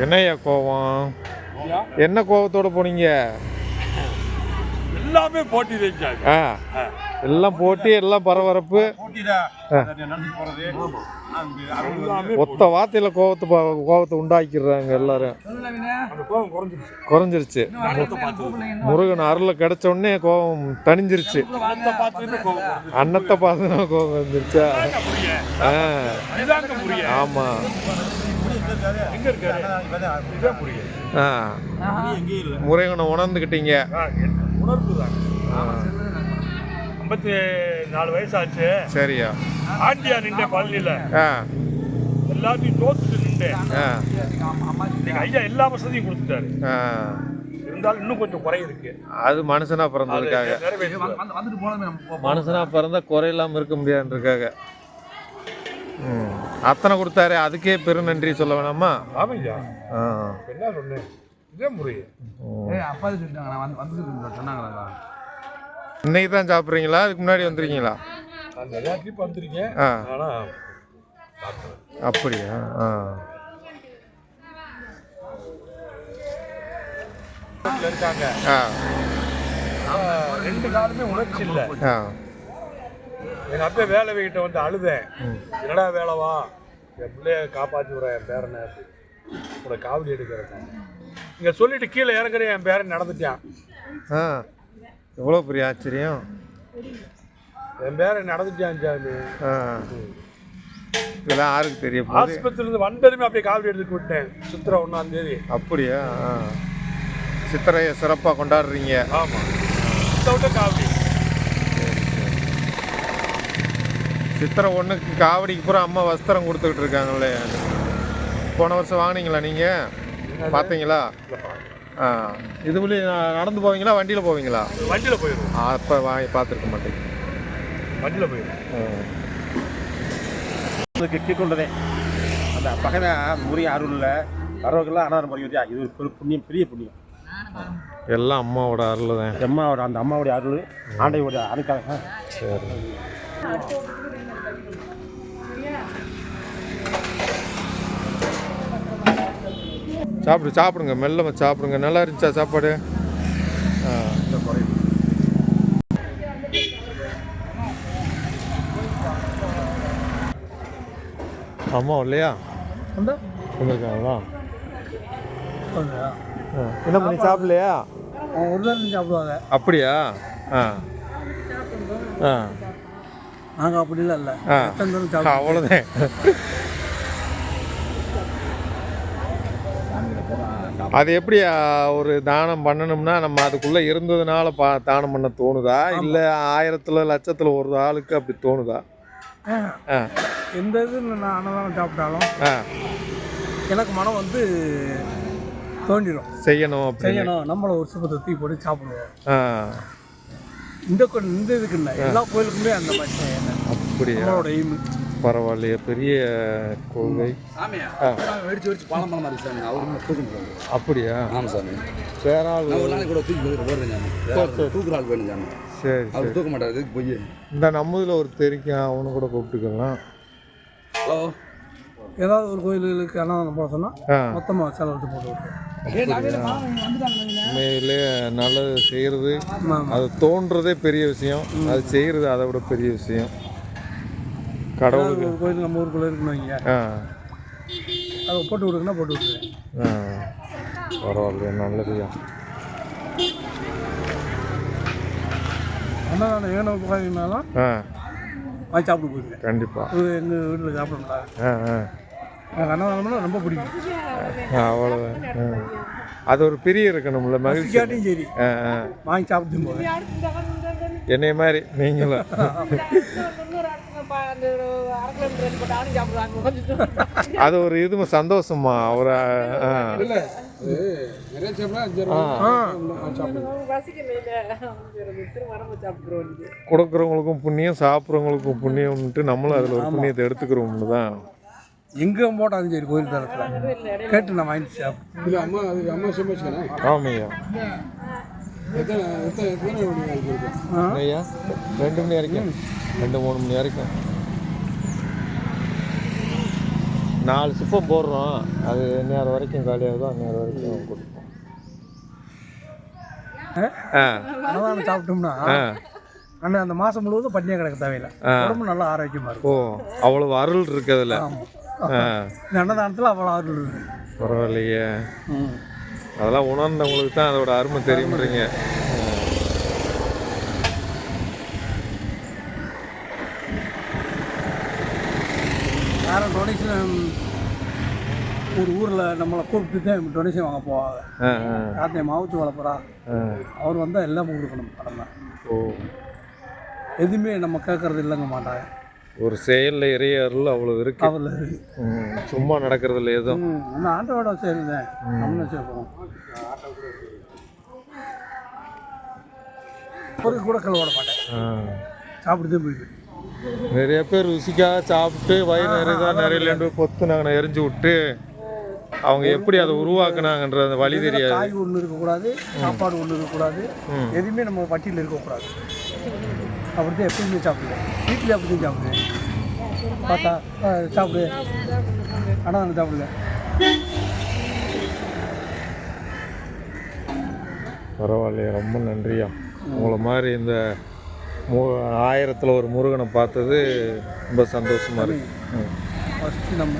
என்னய்யா கோவம்? என்ன கோவத்தோட போனீங்க? எல்லாமே போட்டி ஆ. எல்லாம் போட்டி எல்லாம் பரபரப்பு. ஒத்த வார்த்தையில கோவத்தை ப- கோவத்தை உண்டாக்கிடுறாங்க எல்லாரும். கோபம் குறைஞ்சிருச்சு. முருகன் அருளை கிடைச்ச உடனே கோவம் தணிஞ்சிருச்சு. அன்னத்தை கோபம் பார்த்து கோவம் வந்துருச்சா? ஆமா. முருகனை உணர்ந்துக்கிட்டீங்க உணர்வு ஐம்பத்தி நாலு வயசாச்சு. சரியா. ஆண்டியா நின்ற பழனியில. ஆ. எல்லாத்தையும் தோத்துட்டு இன்னைக்கு ஐயா எல்லா வசதியும் கொடுத்துட்டாரு. ஆ. இருந்தாலும் இன்னும் கொஞ்சம் குறை இருக்கு. அது மனுஷனா நிறைவேற்றுவார். மனுஷனா பிறந்தா குறையில்லாம இருக்க முடியாதுன்றதுக்காக. ம். அத்தனை கொடுத்தாரு அதுக்கே பெரு நன்றி சொல்ல வேணாமா? ஆமையா? ஆ. என்ன சொன்னேன்? இதே முறை. அப்பா சொல்லிட்டாங்க. இன்னைக்கு தான் சாப்பிட்றீங்களா? அதுக்கு முன்னாடி வந்துருக்கீங்களா? நிறையா ட்ரிப் வந்திருக்கேன் ஆ. ஆனா சாப்பிட்டேன். அப்படியா? ஆ. இருக்காங்க ஆ. ரெண்டு காலமே உணர்ச்சி இல்லை ஆ. எங்க அப்பா வேலை வீட்டை வந்து அழுதேன். என்னடா வேலைவா என் பிள்ளைய காப்பாற்றி விடுறேன் என் பேரனை. உங்களை காவடி எடுக்கிறேன். இங்க சொல்லிட்டு கீழே இறங்குற என் பேரன் நடந்துட்டான். ஆ. எவ்வளோ பெரிய ஆச்சரியம்? என் பேரன் நடந்துட்டான் சாமி? ஆ. இதெல்லாம் யாருக்கு தெரிய போகுது? ஆஸ்பத்திரியில இருந்து வந்ததுமே அப்படியே காவடி எடுத்துட்டு விட்டேன் சித்திரை ஒன்றாம் தேதி. அப்படியா? ஆ. சித்திரையை சிறப்பாக கொண்டாடுறீங்க. ஆமா. இந்த விட்ட காவடி. சித்திரை ஒன்றுக்கு காவடிக்கு பூரா அம்மா வஸ்திரம் கொடுத்துக்கிட்டு இருக்காங்களே. போன வருஷம் வாங்குனீங்களா நீங்கள் பார்த்தீங்களா? இது ந- நடந்து போவீங்களா? வண்டியில் போவீங்களா? வண்டியில போயிடும் அப்போ வாங்கி பார்த்துருக்க மாட்டேங்க வண்டியில போயிடும் கிட்டிக்கொண்டதே அந்த பக்கமே முறிய அருளில் வரவர்கள்லாம் அனாரம் படிக்கிறதா இது ஒரு பெரு- புண்ணியம் பெரிய புண்ணியம். எல்லாம் அம்மாவோட அருள் தான். அம்மாவோட அந்த அம்மாவுடைய அருள் ஆண்டையோட அணுக்காக சரி. சாப்பிடு சாப்பிடுங்க. மெல்லமா சாப்பிடுங்க. நல்லா இருந்துச்சா சாப்பாடு. அம்மா இல்லையா வந்திருக்காங்களா. என்ன பண்ணி சாப்பிடலையா? ஒரு நாள் சாப்பிடுவாங்க. அப்படியா? ஆ. ஆ. நாங்கள் அப்படிலாம் இல்லை. அவ்வளோதான் அது எப்படி ஒரு தானம் பண்ணணும்னா நம்ம அதுக்குள்ள இருந்ததுனால பா தானம் பண்ண தோணுதா? இல்ல ஆயிரத்துல லட்சத்துல ஒரு ஆளுக்கு அப்படி தோணுதா? எந்த இது நான் அன்னதானம் சாப்பிட்டாலும் எனக்கு மனம் வந்து தோண்டிடும் செய்யணும் செய்யணும். நம்மளை ஒரு சுபத்தை தூக்கி போட்டு சாப்பிடுவோம். இந்த இந்த இதுக்கு இல்லை. எல்லா கோயிலுக்குமே அந்த மாதிரி. அப்படியா? நம்மளோட எய்ம் பரவாயில்லையே பெரிய கொள்கை ஆ. வெடிச்சு வெடிச்சு பாலம் பாலம் மாதிரி சாமி. அவரு தூக்க முடியாது அப்படியா? ஆமாம் சாமி. வேற ஆள் நான் ஒரு நாளைக்கு கூட தூக்கி போய் போடுறேன் சாமி. சரி. தூக்குற ஆள் வேணும் சாமி. சரி அவர் தூக்க மாட்டாரு இதுக்கு போய். இந்த நம்மதுல ஒரு தெரிக்கும் அவனு கூட கூப்பிட்டுக்கலாம். ஹலோ. ஏதாவது ஒரு கோயிலுக்கு அன்னதானம் போட சொன்னால் மொத்தமாக செலவு போட்டு உண்மையிலே நல்லது செய்கிறது. அது தோன்றதே பெரிய விஷயம். அது செய்கிறது அதை விட பெரிய விஷயம். கடவுளுக்கு. கோயில் நம்ம ஊருக்குள்ளே இருக்குன்னு வைங்க. ஆ. அதை போட்டு விடுங்கன்னா போட்டு விட்டுருவேன் ஆ. பரவாயில்லையா நல்லதுயா அன்னதானம் வேணும் உட்காந்துனாலும் ஆ. வாங்கி சாப்பிட்டு போயிருக்கேன் கண்டிப்பாக இது எங்கள் வீட்டில் சாப்பிட ஆ எனக்கு அன்னதானம்னா ரொம்ப பிடிக்கும். அவ்வளோதான். அது ஒரு பிரிய இருக்கணும்ல மகிழ்ச்சி. பசிக்காட்டியும் சரி. வாங்கி சாப்பிட்டு போவேன் என்னைய மாதிரி நீங்களும். அது ஒரு இது சந்தோஷமா ஒரு கொடுக்குறவங்களுக்கும் புண்ணியம் சாப்பிட்றவங்களுக்கும் புண்ணியம்ன்ட்டு நம்மளும் அதில் ஒரு புண்ணியத்தை எடுத்துக்கிறோம்னு தான். எங்கே போட்டாலும் சரி கோயில் தரத்தில். கேட்டு நான் வாங்கி சாப்பிட்டு இல்லை அம்மா அது அம்மா சமைச்சுக்கணும் ஆமையா ரெண்டு மணி வரைக்கும். ரெண்டு மூணு மணி வரைக்கும். நாலு சிப்பம் போடுறோம். அது நேரம் வரைக்கும் காலியாகுதோ அந்நேரம் வரைக்கும் கொடுப்போம். அன்னதானம் சாப்பிட்டோம்னா அண்ணன் அந்த மாதம் முழுவதும் பட்டினியாக கிடக்க தேவையில்லை. உடம்பு நல்லா ஆரோக்கியமாக இருக்கும். ஓ அவ்வளவு அருள் இருக்கு அதில். இந்த அன்னதானத்தில் அவ்வளோ அருள் இருக்கு. பரவாயில்லையே. அதெல்லாம் உணர்ந்தவங்களுக்கு தான் அதோட அருமை தெரியும்ன்றீங்க. வேறு டொனேஷன் ஒரு ஊரில் நம்மளை கூப்பிட்டு தான் டொனேஷன் வாங்க போவாங்க. யார்த்தையும் மாவத்து வளர்ப்புறா அவர் வந்தால் எல்லாம் கொடுக்கணும் படம் தான் ஓ. எதுவுமே நம்ம கேட்கறது இல்லைங்க மாட்டாங்க. ஒரு செயலில் இறைய அருள் அவ்வளோ இருக்கு. அவரில் இருக்கு. சும்மா நடக்கிறதுல எதுவும் ம் அந்த ஆண்டோட செயல் தான். நம்மளும் சேர்க்கணும் ஒரு கூட கழுவிட மாட்டேன். சாப்பிட்டு போயிட்டு நிறைய பேர் ருசிக்காக சாப்பிட்டு வயிறு நிறையதான் நிறையலன்னு பொத்து நாங்கள் எரிஞ்சு விட்டு அவங்க எப்படி அதை உருவாக்குனாங்கன்ற அந்த வழி தெரியாது. காய் ஒன்று இருக்கக்கூடாது சாப்பாடு ஒன்று இருக்கக்கூடாது. எதுவுமே நம்ம பட்டியலில் இருக்கக்கூடாது. அப்படி தான் எப்பயுமே சாப்பிடுவேன் வீட்டில் அப்படி தான் சாப்பிடுவேன் பார்த்தா சாப்பிடு. ஆனால் நான் சாப்பிடல. பரவாயில்லையே ரொம்ப நன்றியா. உங்களை மாதிரி இந்த மு ஆயிரத்தில் ஒரு முருகனை பார்த்தது ரொம்ப சந்தோஷமா இருக்கு. ம். ஃபஸ்ட்டு நம்ம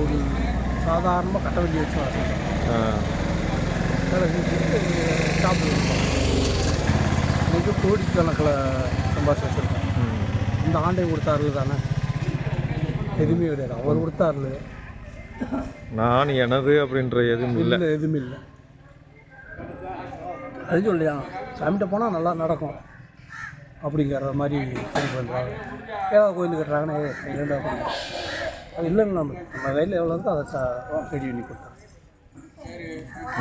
ஒரு சாதாரணமாக கட்ட வண்டி வச்சு ஆ. சாப்பிடுவோம் இன்னைக்கு கோடிக்கணக்கில் சம்பாதிச்சு வச்சுருக்கோம். ம். இந்த ஆண்டை கொடுத்தாரு தானே? எதுவுமே கிடையாது. அவர் கொடுத்தாரு நான் எனது அப்படின்ற எதுவும் இல்லை. எதுவுமே இல்லை. அது சொல்லியா? சாமிகிட்ட போனால் நல்லா நடக்கும் அப்படிங்கிற மாதிரி சரி பண்ணுறாங்க ஏதாவது கோயில் கட்டுறாங்கன்னா ஏ அப்படிங்க அது இல்லைன்னு நம்ம நம்ம கையில் எவ்வளோ இருக்கோ அதை ரெடி பண்ணி கொடுத்தோம்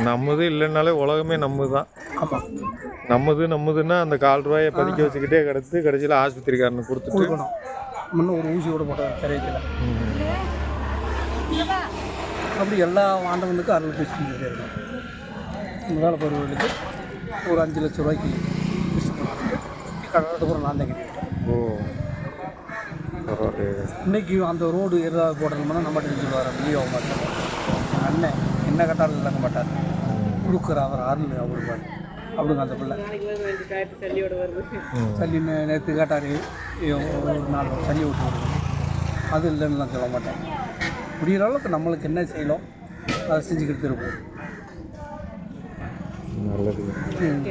நம்மது இல்லைன்னாலே உலகமே நம்ம தான் ஆமாம் நம்மது நம்மதுன்னா அந்த கால் ரூபாயை பதுக்கி வச்சுக்கிட்டே கிடத்து கடைசியில் ஆஸ்பத்திரிக்காரனுக்கு கொடுத்துட்டு கொடுக்கணும். முன்ன ஒரு ஊசி கூட போட்ட தெரியல. அப்படி எல்லா ஆண்டவனுக்கும் பீஸ் செஞ்சுட்டே இருக்கும் முதல் பருவத்துக்கு ஒரு அஞ்சு லட்ச ரூபாய்க்கு கடற்கரை நான் தான் ஓ. இன்னைக்கு அந்த ரோடு ஏதாவது போடணும்னா நம்ம தெரிஞ்சுருவார் லீவ் ஆக மாட்டார் அண்ணன். என்ன கட்டாலும் இல்லைங்க மாட்டார். கொடுக்குற அவர் அருள் அவர் பாரு அப்படிங்க அந்த பிள்ளை. சல்லி நேற்று கேட்டார் ஒரு நாலு சல்லி விட்டு வருது அது இல்லைன்னு நான் சொல்ல மாட்டேன். முடிகிற அளவுக்கு நம்மளுக்கு என்ன செய்யலாம் அதை செஞ்சுக்கிட்டு இருப்போம். நல்லது ம்.